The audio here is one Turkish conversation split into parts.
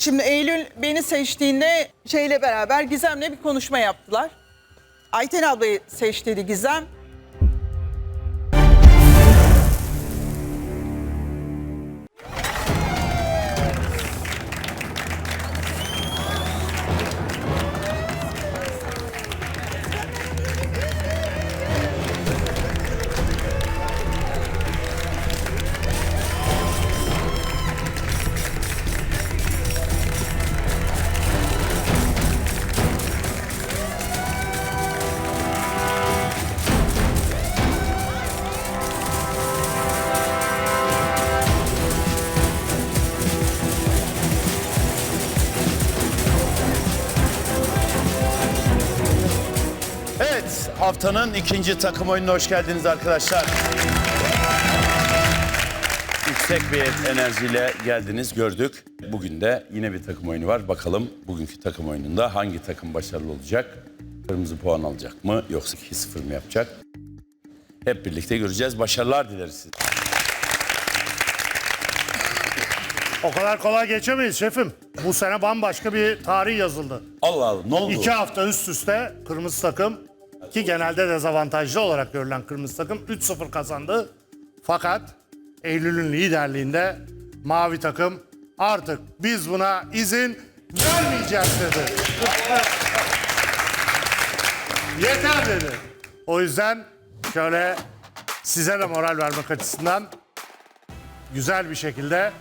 Şimdi Eylül beni seçtiğinde şeyle beraber Gizem'le bir konuşma yaptılar. Ayten ablayı seç dedi Gizem. Evet, haftanın ikinci takım oyununa hoş geldiniz arkadaşlar. Yüksek bir enerjiyle geldiniz, gördük. Bugün de yine bir takım oyunu var. Bakalım bugünkü takım oyununda hangi takım başarılı olacak? Kırmızı puan alacak mı yoksa 2-0 mı yapacak? Hep birlikte göreceğiz. Başarılar dileriz size. O kadar kolay geçemeyiz şefim. Bu sene bambaşka bir tarih yazıldı. Allah Allah, ne oldu? İki hafta üst üste kırmızı takım ki genelde dezavantajlı olarak görülen kırmızı takım 3-0 kazandı. Fakat Eylül'ün liderliğinde mavi takım artık biz buna izin vermeyeceğiz dedi. Yeter dedi. O yüzden şöyle size de moral vermek açısından güzel bir şekilde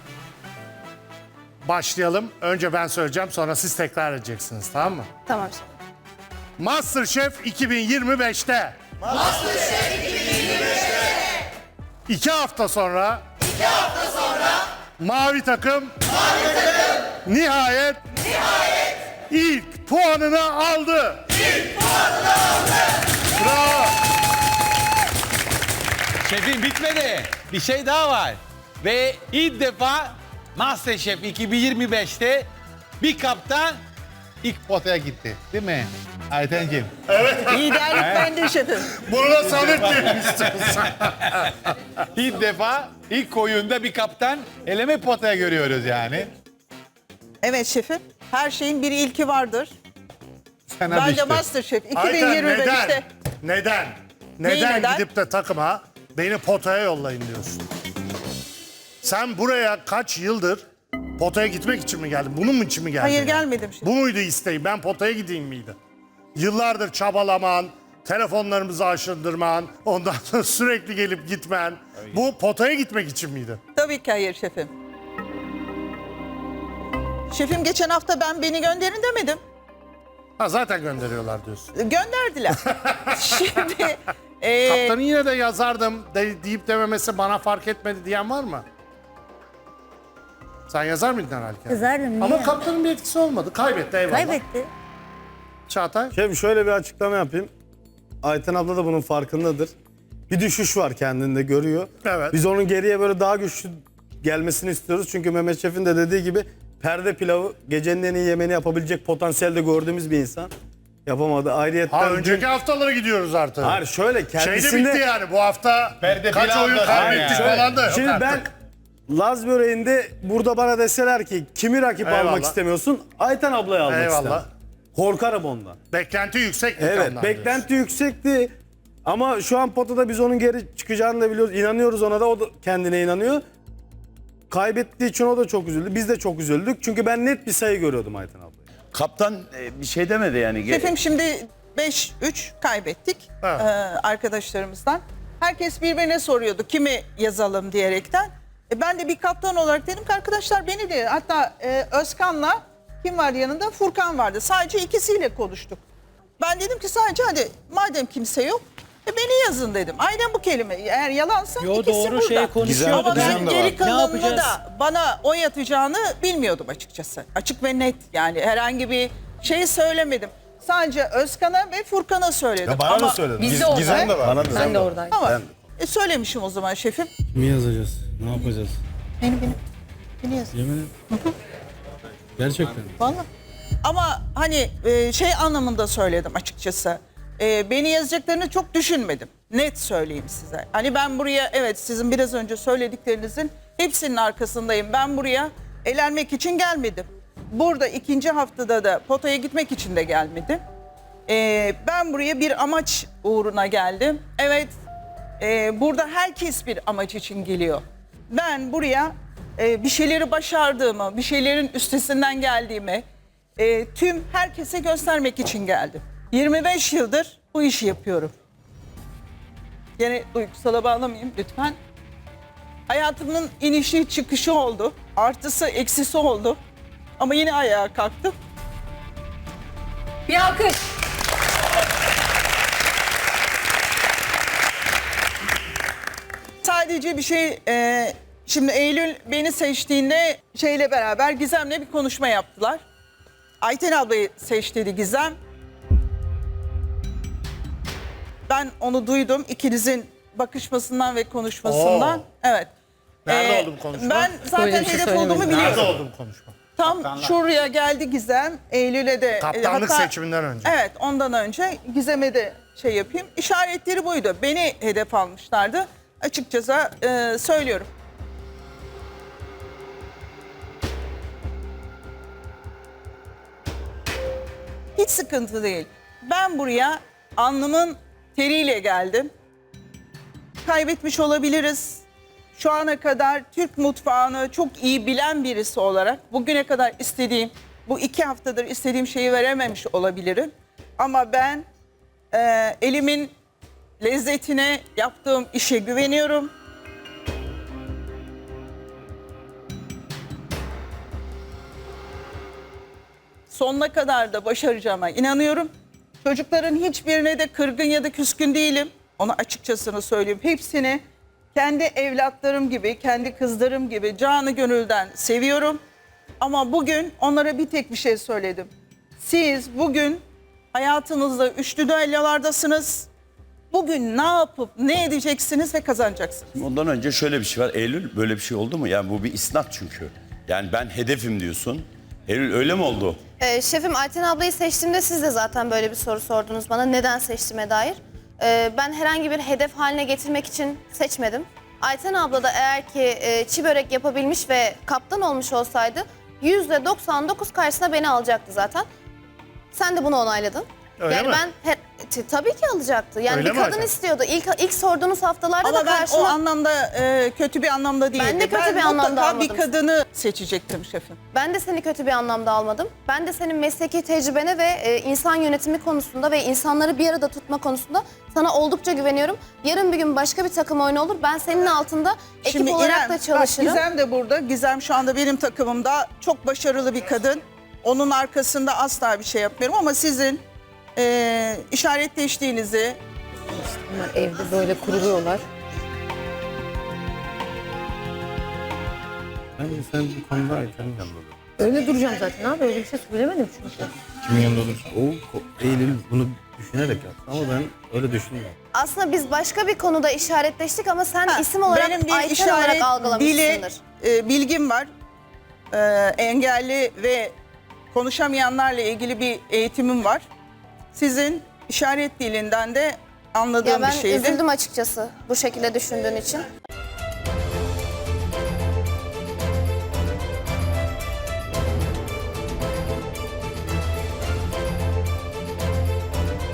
başlayalım. Önce ben söyleyeceğim sonra siz tekrar edeceksiniz tamam mı? Tamam şef. Masterchef 2025'te. Masterchef 2025'te. İki hafta sonra. İki hafta sonra. Mavi takım. Mavi takım. Nihayet. Nihayet. ilk puanını aldı. İlk puanını aldı. Bravo. Şefim bitmedi. Bir şey daha var. Ve ilk defa Masterchef 2025'te bir kaptan ilk potaya gitti. Değil mi? Aytenciğim. Liderlik bende şefim. Bunu da Samet diyelim istiyorsan. İlk defa ilk oyunda bir kaptan eleme potaya görüyoruz yani. Evet şefim. Her şeyin bir ilki vardır. Sana Bence düştü. Masterchef Ayten 2025'te. neden? Neden? Neyi Neden neden? gidip de takıma beni potaya yollayın diyorsun? Sen buraya kaç yıldır potaya gitmek için mi geldin? Bunun mu için mi geldin? Hayır, gelmedim şimdi. Bu muydu isteğin? Ben potaya gideyim miydi? Yıllardır çabalaman, telefonlarımızı aşındırman, ondan sonra sürekli gelip gitmen. Bu potaya gitmek için miydi? Tabii ki hayır şefim. Şefim geçen hafta ben beni gönderin demedim. Ha zaten gönderiyorlar diyorsun. Gönderdiler. Şimdi e, Kaptanı yine de yazardım de, deyip dememesi bana fark etmedi diyen var mı? Sen yazar mıydın herhalde? Yazardım, niye? Ama kaptanın bir etkisi olmadı. Kaybetti eyvallah. Kaybetti. Çağatay. Şefim şöyle bir açıklama yapayım. Ayten abla da bunun farkındadır. Bir düşüş var kendinde görüyor. Evet. Biz onun geriye böyle daha güçlü gelmesini istiyoruz. Çünkü Mehmet Şef'in de dediği gibi perde pilavı gecenin en iyi yemeğini yapabilecek potansiyelde gördüğümüz bir insan. Yapamadı. Ayrıyetten Ha dün- önceki haftalara gidiyoruz artık. Hayır şöyle Şey de kendisinde... bitti yani bu hafta Perde kaç pilav oyun da- kaybettik Aynen. falan da yok Şimdi ben artık. Laz böreğinde burada bana deseler ki kimi rakip Eyvallah. almak istemiyorsun? Ayten ablayı almak Eyvallah. isterim. Korkarım ondan. Beklenti yüksek Evet beklenti yüksekti. Ama şu an potada biz onun geri çıkacağını da biliyoruz. İnanıyoruz ona da o da kendine inanıyor. Kaybettiği için o da çok üzüldü. Biz de çok üzüldük. Çünkü ben net bir sayı görüyordum Ayten ablayı. Kaptan e, bir şey demedi yani. Ge- şefim şimdi 5-3 kaybettik e, arkadaşlarımızdan. Herkes birbirine soruyordu kimi yazalım diyerekten. E, ben de bir kaptan olarak dedim ki arkadaşlar beni de hatta e, Özkan'la kim var yanında? Furkan vardı. Sadece ikisiyle konuştuk. Ben dedim ki sadece hadi madem kimse yok e, beni yazın dedim. Aynen bu kelime. Eğer yalansa Yo, ikisi doğru burada. şey konuşuyordu. Ama ben Gizem de geri var. Ne kalanını yapacağız? da bana oy atacağını bilmiyordum açıkçası. Açık ve net yani herhangi bir şey söylemedim. Sadece Özkan'a ve Furkan'a söyledim. bana Ama da söyledin. Biz de oradaydık. Bana da Sen de oradaydın. Ama e, söylemişim o zaman şefim. Mi yazacağız? Ne yapacağız? Beni beni. Beni yazın. Yemin Gerçekten. Valla. Ama hani e, şey anlamında söyledim açıkçası. E, beni yazacaklarını çok düşünmedim. Net söyleyeyim size. Hani ben buraya evet sizin biraz önce söylediklerinizin hepsinin arkasındayım. Ben buraya elenmek için gelmedim. burada ikinci haftada da potaya gitmek için de gelmedim. Ee, ben buraya bir amaç uğruna geldim. Evet, e, burada herkes bir amaç için geliyor. Ben buraya e, bir şeyleri başardığımı, bir şeylerin üstesinden geldiğimi e, tüm herkese göstermek için geldim. 25 yıldır bu işi yapıyorum. Yine duygusala bağlamayayım lütfen. Hayatımın inişi çıkışı oldu. Artısı eksisi oldu. Ama yine ayağa kalktım. Bir alkış. Sadece bir şey, e, şimdi Eylül beni seçtiğinde şeyle beraber Gizem'le bir konuşma yaptılar. Ayten ablayı seç dedi Gizem. Ben onu duydum ikinizin bakışmasından ve konuşmasından. Oo. Evet. Nerede Ee, oldu bu konuşma? Ben zaten Böyle bir şey hedef söylemedim. olduğumu Nerede biliyorum. oldu bu konuşma? Tam şuraya geldi Gizem. Eylül'e de. e, Kaptanlık seçiminden önce. Evet ondan önce Gizem'e de şey yapayım. İşaretleri buydu. Beni hedef almışlardı. Açıkçası e, söylüyorum. Hiç sıkıntı değil. Ben buraya alnımın teriyle geldim. Kaybetmiş olabiliriz. Şu ana kadar Türk mutfağını çok iyi bilen birisi olarak bugüne kadar istediğim, bu iki haftadır istediğim şeyi verememiş olabilirim. Ama ben e, elimin lezzetine, yaptığım işe güveniyorum. Sonuna kadar da başaracağıma inanıyorum. Çocukların hiçbirine de kırgın ya da küskün değilim. Onu açıkçasını söyleyeyim. Hepsini kendi evlatlarım gibi, kendi kızlarım gibi canı gönülden seviyorum. Ama bugün onlara bir tek bir şey söyledim. Siz bugün hayatınızda üçlü düellolardasınız. Bugün ne yapıp ne edeceksiniz ve kazanacaksınız. Ondan önce şöyle bir şey var. Eylül böyle bir şey oldu mu? Yani bu bir isnat çünkü. Yani ben hedefim diyorsun. Eylül öyle mi oldu? Ee, şefim Ayten ablayı seçtiğimde siz de zaten böyle bir soru sordunuz bana neden seçtiğime dair. Ee, ben herhangi bir hedef haline getirmek için seçmedim. Ayten abla da eğer ki e, çi börek yapabilmiş ve kaptan olmuş olsaydı %99 karşısına beni alacaktı zaten. Sen de bunu onayladın. Öyle yani mi? ben he- t- tabii ki alacaktı. Yani Öyle bir mi kadın Ayten? istiyordu. İlk ilk sorduğunuz haftalarda Ama da ben karşıma o anlamda e, kötü bir anlamda değildi. Ben de kötü bir anlamda mutlaka bir almadım. kadını seçecektim şefim. Ben de seni kötü bir anlamda almadım. Ben de senin mesleki tecrübene ve e, insan yönetimi konusunda ve insanları bir arada tutma konusunda sana oldukça güveniyorum. Yarın bir gün başka bir takım oyunu olur. Ben senin altında ekip olarak İrem, da bak çalışırım. Gizem de burada. Gizem şu anda benim takımımda çok başarılı bir kadın. Onun arkasında asla bir şey yapmıyorum ama sizin e, işaretleştiğinizi Bunlar evde böyle kuruluyorlar. Bence sen bu konuda Ayten'in yanında dur. Öyle duracağım zaten abi. Öyle bir şey söylemedim çünkü. Kimin yanında olur? O ko- Eylül bunu düşünerek yaptı ama ben öyle düşünmüyorum. Aslında biz başka bir konuda işaretleştik ama sen Ha, isim olarak benim bir Ayten işaret olarak algılamışsındır. dili, e, bilgim var. E, engelli ve konuşamayanlarla ilgili bir eğitimim var. Sizin işaret dilinden de anladığım Ya ben bir şeydi. üzüldüm açıkçası bu şekilde düşündüğün için.